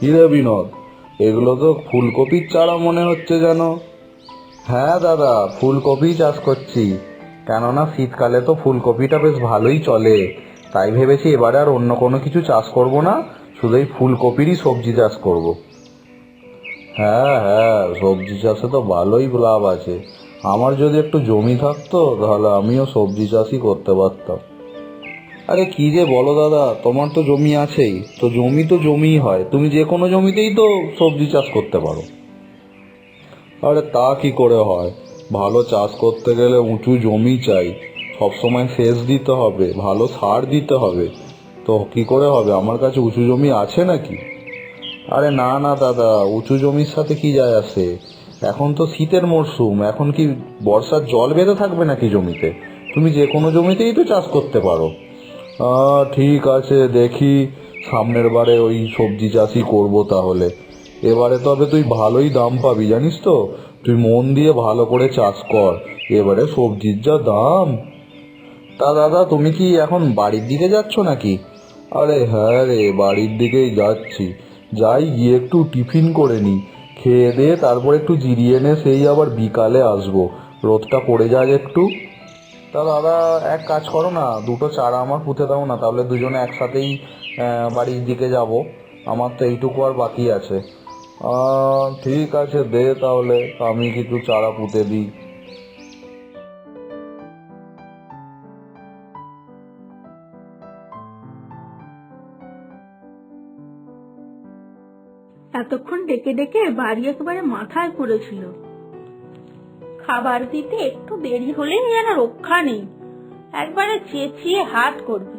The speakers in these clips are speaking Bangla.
হিরে বিনোদ, এগুলো তো ফুলকপির চারা মনে হচ্ছে যেন। হ্যাঁ দাদা, ফুলকপি চাষ করছি। কেননা শীতকালে তো ফুলকপিটা বেশ ভালোই চলে। তাই ভেবেছি এবারে আর অন্য কোনো কিছু চাষ করব না, শুধু এই ফুলকপিরই সবজি চাষ করব। হ্যাঁ হ্যাঁ সবজি চাষে তো ভালোই লাভ আছে। আমার যদি একটু জমি থাকতো, তাহলে আমিও সবজি চাষই করতে পারতাম। আরে কি যে বলো দাদা, তোমার তো জমি আছেই। তো জমি তো জমিই হয়। তুমি যে কোনো জমিতেই তো সবজি চাষ করতে পারো। আরে তা কি করে হয়? ভালো চাষ করতে গেলে উঁচু জমি চাই। সবসময় সেচ দিতে হবে, ভালো সার দিতে হবে। তো কি করে হবে? আমার কাছে উঁচু জমি আছে নাকি? আরে না না দাদা, উঁচু জমির সাথে কি যায় আসে? এখন তো শীতের মরশুম, এখন কি বর্ষার জল বেঁধে থাকবে নাকি জমিতে? তুমি যে কোনো জমিতেই তো চাষ করতে পারো। ঠিক আছে, দেখি সামনের বারে ওই সবজি চাষই করব তাহলে। এবারে তবে তুই ভালোই দাম পাবি, জানিস তো? তুই মন দিয়ে ভালো করে চাষ কর, এবারে সবজির যা দাম। তা দাদা, তুমি কি এখন বাড়ির দিকে যাচ্ছ নাকি? আরে হ্যাঁ রে, বাড়ির দিকেই যাচ্ছি। যাই গিয়ে একটু টিফিন করে নি। খেয়ে দিয়ে তারপর একটু জিরিয়ে নে, সেই আবার বিকালে আসব। রোদটা পড়ে যায় একটু। তা দাদা, এক কাজ করো না, দুটো চারা আমার পুঁতে দাও না, তাহলে দুজনে একসাথেই বাড়ির দিকে যাব। আমার তো এইটুকু আর বাকি আছে। ঠিক আছে, দে তাহলে, আমি কিছু চারা পুঁতে দিই। এতক্ষণ ডেকে ডেকে বাড়ি একেবারে মাথায় পড়েছিল। খাবার দিতে একটু দেরি হলেই যেন রক্ষা নেই। একবারে চেঁচিয়ে হাত করবে।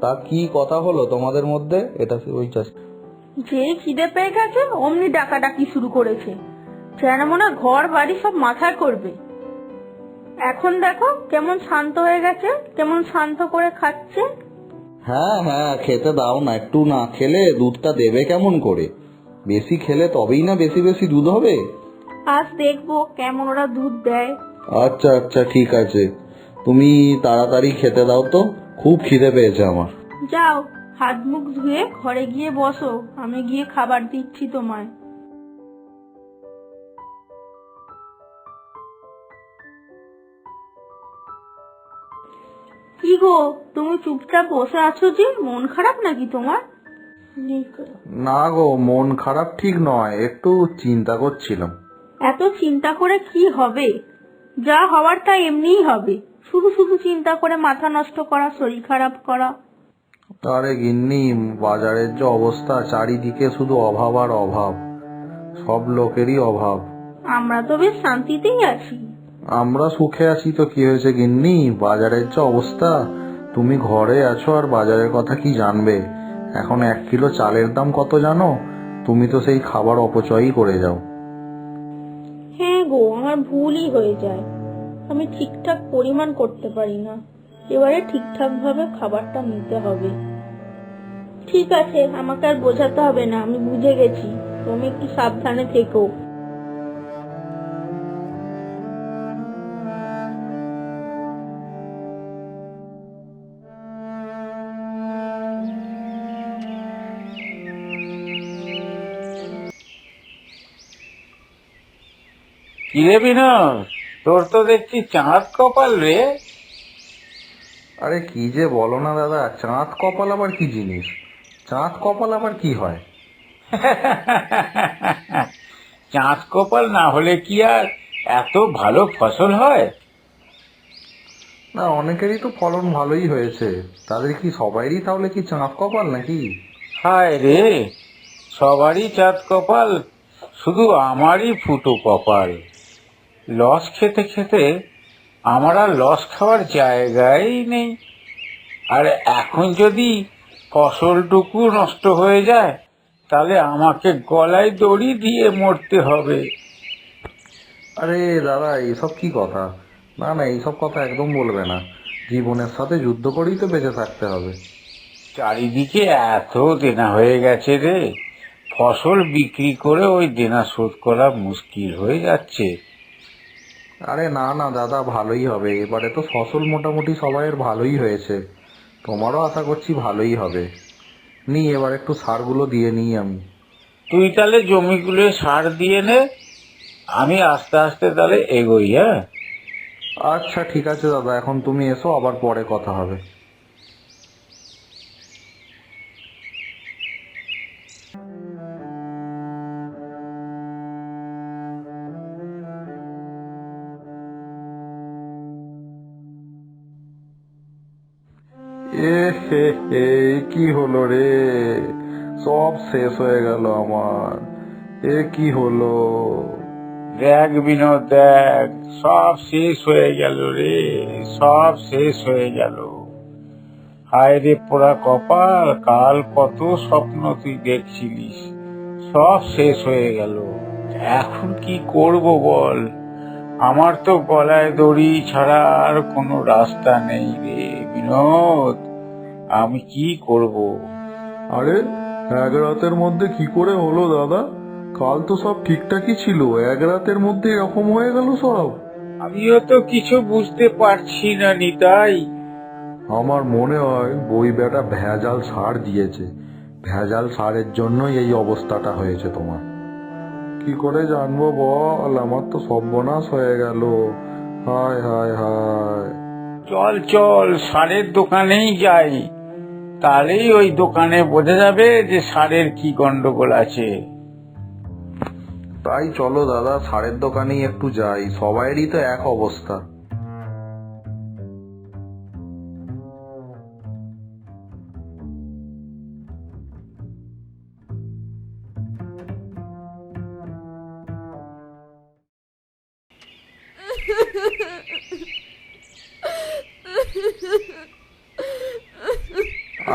তা কি কথা হলো তোমাদের মধ্যে? এটা ওই যেই খিদে পেয়ে গেছে অমনি ডাকাডাকি শুরু করেছে। যেন মনে ঘর বাড়ি সব মাথায় করবে। এখন দেখো কেমন শান্ত হয়ে গেছে কেমন শান্ত করে খাচ্ছে। হ্যাঁ হ্যাঁ খেতে দাও না একটু না খেলে দুধটা দেবে কেমন করে? বেশি খেলে তবেই না বেশি বেশি দুধ হবে? আজ দেখব কেমন ওরা দুধ দেয়। আচ্ছা আচ্ছা ঠিক আছে। তুমি তাড়াতাড়ি খেতে দাও তো খুব খিদে পেয়েছে আমার। যাও হাত মুখ ধুয়ে ঘরে গিয়ে বসো আমি গিয়ে খাবার দিচ্ছি তোমায়। কি গো তুমি চুপচাপ বসে আছো যে মন খারাপ নাকি তোমার? না গো মন খারাপ ঠিক নয় একটু চিন্তা করছিলাম। এত চিন্তা করে কি হবে? যা হওয়ার তা এমনিই হবে। শুধু শুধু চিন্তা করে মাথা নষ্ট করা শরীর খারাপ করা। আরে গিন্নি বাজারের যে অবস্থা চারিদিকে শুধু অভাব আর অভাব। সব লোকেরই অভাব। আমরা তো বেশ শান্তিতেই আছি। আমরা সুখে আছি তো কি হয়েছে গিন্নি? বাজারের যে অবস্থা তুমি ঘরে আছো আর বাজারের কথা কি জানবে? এখন এক কিলো চালের দাম কত জানো? তুমি তো সেই খাবার অপচয়ই করে যাও। আমার ভুলই হয়ে যায়। আমি ঠিকঠাক পরিমাণ করতে পারি না। এবারে ঠিকঠাক ভাবে খাবারটা নিতে হবে। ঠিক আছে, আমাকে আর বোঝাতে হবে না, আমি বুঝে গেছি। তুমি একটু সাবধানে থেকো। কিরে বিনোদ? তোর তো দেখছি চাঁদ কপাল রে। আরে কি যে বলো না দাদা চাঁদ কপাল আবার কি জিনিস? চাঁদ কপাল আবার কি হয়? চাঁদ কপাল না হলে কি আর এত ভালো ফসল হয়? না অনেকেরই তো ফলন ভালোই হয়েছে। তাদের কি সবাইরই তাহলে কি চাঁদ কপাল নাকি? হায় রে সবারই চাঁদ কপাল শুধু আমারই ফুটো কপাল। লস খেতে খেতে আমার আর লস খাওয়ার জায়গাই নেই। আর এখন যদি ফসলটুকু নষ্ট হয়ে যায় তাহলে আমাকে গলায় দড়ি দিয়ে মরতে হবে। আরে দাদা এইসব কি কথা? না না এইসব কথা একদম বলবে না। জীবনের সাথে যুদ্ধ করেই তো বেঁচে থাকতে হবে। চারিদিকে এত দেনা হয়ে গেছে রে। ফসল বিক্রি করে ওই দেনা শোধ করা মুশকিল হয়ে যাচ্ছে। আরে না না দাদা ভালোই হবে। এবারে তো ফসল মোটামুটি সবাইয়ের ভালোই হয়েছে। তোমারও আশা করছি ভালোই হবে। নি এবার একটু সারগুলো দিয়ে নিই আমি। তুই তাহলে জমিগুলো সার দিয়ে নে আমি আস্তে আস্তে তাহলে এগোই হ্যাঁ? আচ্ছা ঠিক আছে দাদা এখন তুমি এসো আবার পরে কথা হবে। এ হে হে, কি হলো রে? সব শেষ হয়ে গেল আমার। এ কি হলো? দেখ বিনোদ, দেখ, সব শেষ হয়ে গেল রে, সব শেষ হয়ে গেল। হায় রে পোড়া কপাল, কাল কত স্বপ্ন তুই দেখছিলিস। সব শেষ হয়ে গেল। এখন কি করব বল? আমার তো গলায় দড়ি ছাড়া আর কোনো রাস্তা নেই রে, বিনোদ। আমি কি করব? আরে এক রাতের মধ্যে কি করে হলো দাদা? কাল তো সব ঠিকঠাকই ছিল এক রাতের মধ্যে এরকম হয়ে গেল সব। আমিও তো কিছু বুঝতে পারছি না নিতাই। আমার মনে হয় বই বেটা ভেজাল সার দিয়েছে। ভেজাল সারের জন্যই এই অবস্থাটা হয়েছে তোমার। কি করে জানব বল? আমার তো সর্বনাশ হয়ে গেল। হায় হায় হায়। চল চল সারের দোকানেই যাই। তাহলেই ওই দোকানে বোঝা যাবে যে সারের কি গন্ডগোল আছে। তাই চলো দাদা, সারের দোকানেই একটু যাই। সবাইয়েরই তো এক অবস্থা।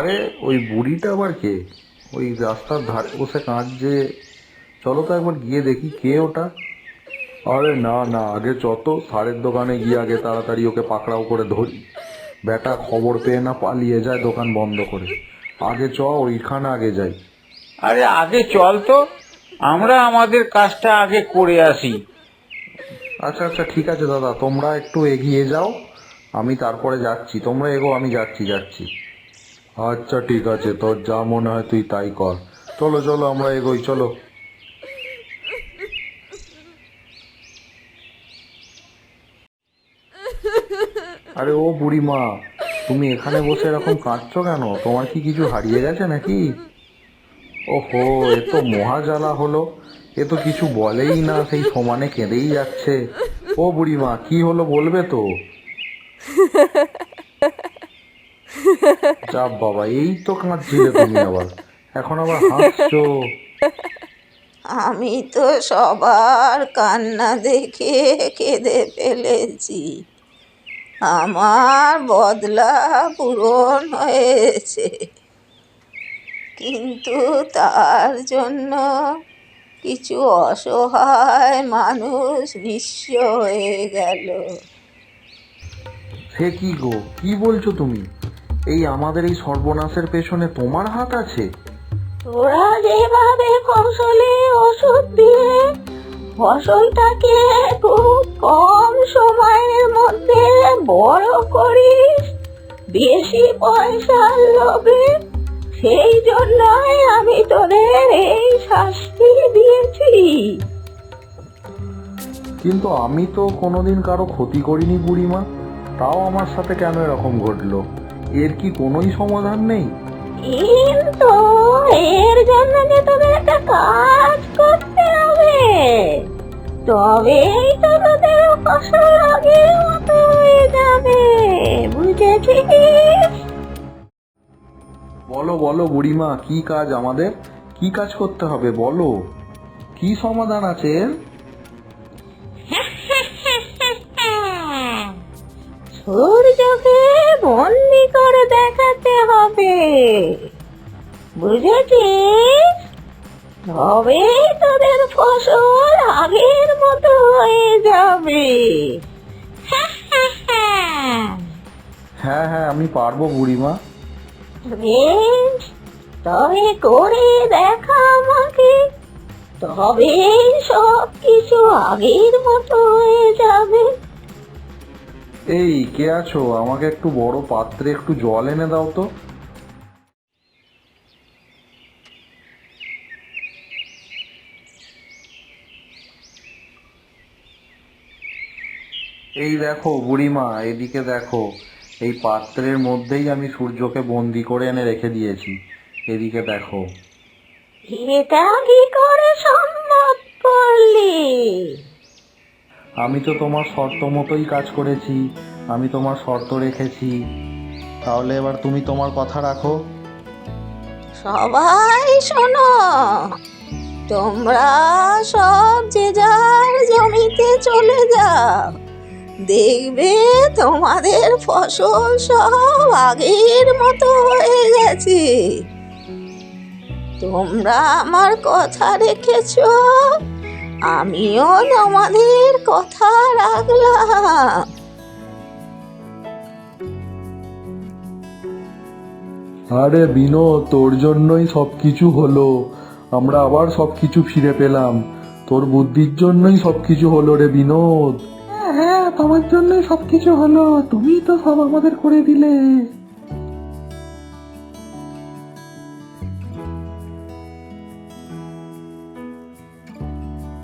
আরে ওই বুড়িটা আবার কে? ওই রাস্তার ধারে বসে কাঁদছে। চলো তো একবার গিয়ে দেখি কে ওটা। আরে না না আগে যত সারের দোকানে গিয়ে আগে তাড়াতাড়ি ওকে পাকড়াও করে ধরি। বেটা খবর পেয়ে না পালিয়ে যায় দোকান বন্ধ করে। আগে চ ওইখানে আগে যাই। আরে আগে চল তো আমরা আমাদের কাজটা আগে করে আসি। আচ্ছা আচ্ছা ঠিক আছে দাদা তোমরা একটু এগিয়ে যাও। আমি তারপরে যাচ্ছি তোমরা এগো আমি যাচ্ছি যাচ্ছি। আচ্ছা ঠিক আছে, তোর যা মনে হয় তুই তাই কর। চলো চলো, আমরা এগোই, চলো। আরে ও বুড়িমা, তুমি এখানে বসে এরকম কাঁদছো কেন? তোমার কি কিছু হারিয়ে গেছে নাকি? ওহো, এ তো মহা জ্বালা হলো। এ তো কিছু বলেই না, সেই সমানে কেঁদেই যাচ্ছে। ও বুড়িমা, কি হলো বলবে তো? চাপ বাবা এই তো কাঁদছিলে তুমি আবার। এখন আবার হাসছো। আমি তো সবার কান্না দেখে কেঁদে ফেলেছি। আমার বদলা পূরণ হয়েছে। কিন্তু তার জন্য কিছু অসহায় মানুষ নিঃস্ব হয়ে গেল। সে কি গো কি বলছো তুমি? এই আমাদের এই সর্বনাশের পেছনে তোমার হাত আছে? তোরা যেভাবে ফসলে ওষুধ দিয়ে ফসলটাকে খুব কম সময়ের মধ্যে বড় করিস বেশি পয়সার লোভে সেই জন্যই আমি তোদের এই শাস্তি দিয়েছি। কিন্তু আমি তো কোনোদিন কারও ক্ষতি করিনি বুড়িমা তাও আমার সাথে কেন এরকম ঘটলো? এর কি কোনোই সমাধান নেই? কিন্তু এর জন্য যে তোদের একটা কাজ করতে হবে তবেই তো তোদের ফসল আগের মতো হয়ে যাবে বুঝেছিস? বলো বলো বুড়িমা কি কাজ আমাদের? কি কাজ করতে হবে বলো? কি সমাধান আছে? সূর্যকে বন্দি করে দেখাতে হবে? বুঝেছিস? তবে তোদের ফসল আগের মতো হয়ে যাবে। হ্যাঁ হ্যাঁ আমি পারব বুড়িমা। বেশ তবে করে দেখা আমাকে। তবেই সব কিছু আগের মতো হয়ে যাবে। এই, কে আছো? আমাকে একটু বড় পাত্রে একটু জল এনে দাও তো। এই দেখো বুড়িমা, এদিকে দেখো। এই পাত্রের মধ্যেই আমি সূর্যকে বন্দি করে এনে রেখে দিয়েছি। এদিকে দেখো। এটা কি করে সম্ভব করলে আমি তো তোমার শর্ত মতোই কাজ করেছি, আমি তোমার শর্ত রেখেছি। তাহলে এবার তুমি তোমার কথা রাখো। সবাই শোনো, তোমরা সব যে যার জমিতে চলে যাও, দেখবে তোমাদের ফসল সব আগের মতো হয়ে গেছে। তোমরা আমার কথা রেখেছো আমিও তোমাদের কথা রাখলাম। আরে বিনোদ তোর জন্যই সবকিছু হলো। আমরা আবার সবকিছু ফিরে পেলাম। তোর বুদ্ধির জন্যই সবকিছু হলো রে বিনোদ হ্যাঁ তোমার জন্যই সবকিছু হলো। তুমি তো সব আমাদের করে দিলে।